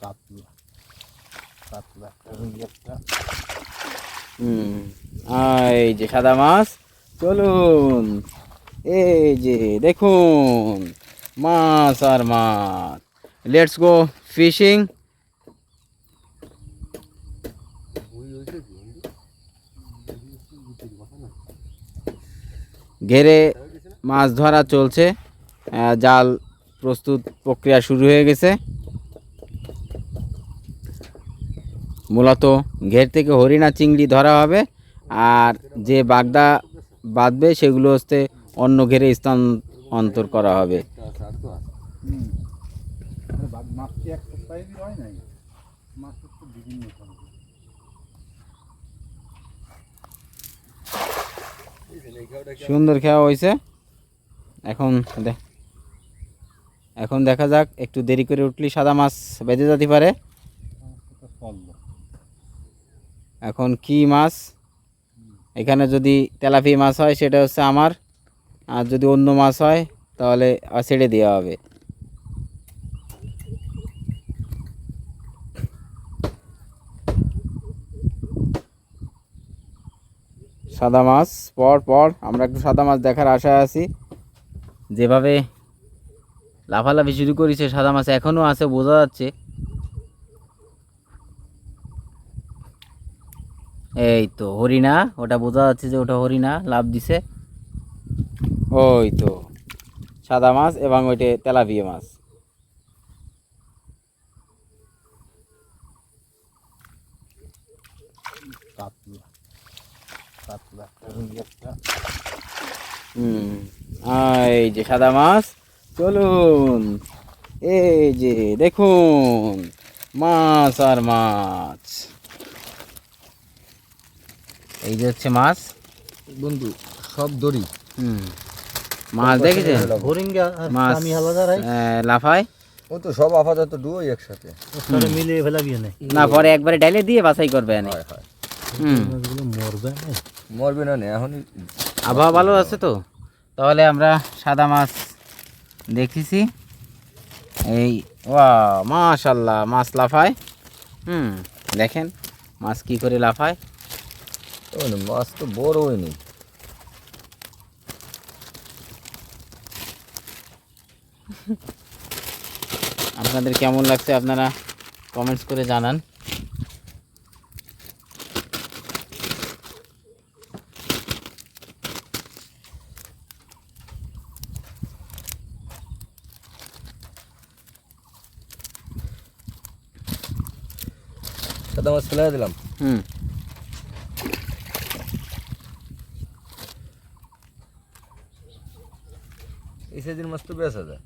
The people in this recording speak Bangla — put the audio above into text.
কাতলা। কাতলা একটা রুই একটা। হুম এই যে সাদা মাছ চলুন। এই যে দেখুন মাছ আর মাছ। লেটস গো ফিশিং ঘেরে মাছ ধরা চলছে। জাল প্রস্তুত প্রক্রিয়া শুরু হয়ে গেছে। মূলত ঘের থেকে হরিণা চিংড়ি ধরা হবে আর যে বাগদা বাঁধবে সেগুলো হচ্ছে অন্য ঘেরে স্থান অন্তর করা হবে। সুন্দর খাওয়া হয়েছে এখন এখন দেখা যাক, একটু দেরি করে উঠলি সাদা মাছ বেঁধে যেতে পারে এখন কি মাছ? এখানে যদি তেলাপি মাছ হয়, সেটা হচ্ছে আমার। আর যদি অন্য মাছ হয়, তাহলে ছেড়ে দেওয়া হবে। সাদা মাছ, পর পর। আমরা একটু সাদা মাছ দেখার আশায় আছি। যেভাবে লাফালাফি শুরু করেছে, সাদা মাছ এখনও আছে, বোঝা যাচ্ছে। এই তো, হরিণা, ওটা বোঝা যাচ্ছে যে ওটা হরিণা লাভ দিছে। ওই তো, সাদা মাছ এবং ওইটা তেলাপিয়া মাছ। এই যে সাদা মাছ, চলুন। এই যে, দেখুন, মাছ আর মাছ। এই যে হচ্ছে মাছ। বন্ধু সব দড়ি। হুম। মাছ দেখেছেন? মাছ লাফায়? ও তো সব আপাতত ডুবোই একসাথে। মিলিয়ে ফেলাবি না না পরে একবারে ডাইলে দিয়ে বাছাই করবে এনে। হয় হয়। মাছগুলো মরবে মরবে না নে এখনই। আবহাওয়া ভালো আছে তো? তাহলে আমরা সাদা মাছ দেখেছি। এই ওয়া মাশাল্লাহ মাছ লাফায়। হুম দেখেন মাছ কি করে লাফায়। ও না, মাছ তো বড় হয়নি। আপনাদের কেমন লাগছে আপনারা কমেন্টস করে জানান। সাদা মাছ ফেলে দিলাম। হুম। এই সেদিন মাছ তো বেচা যায়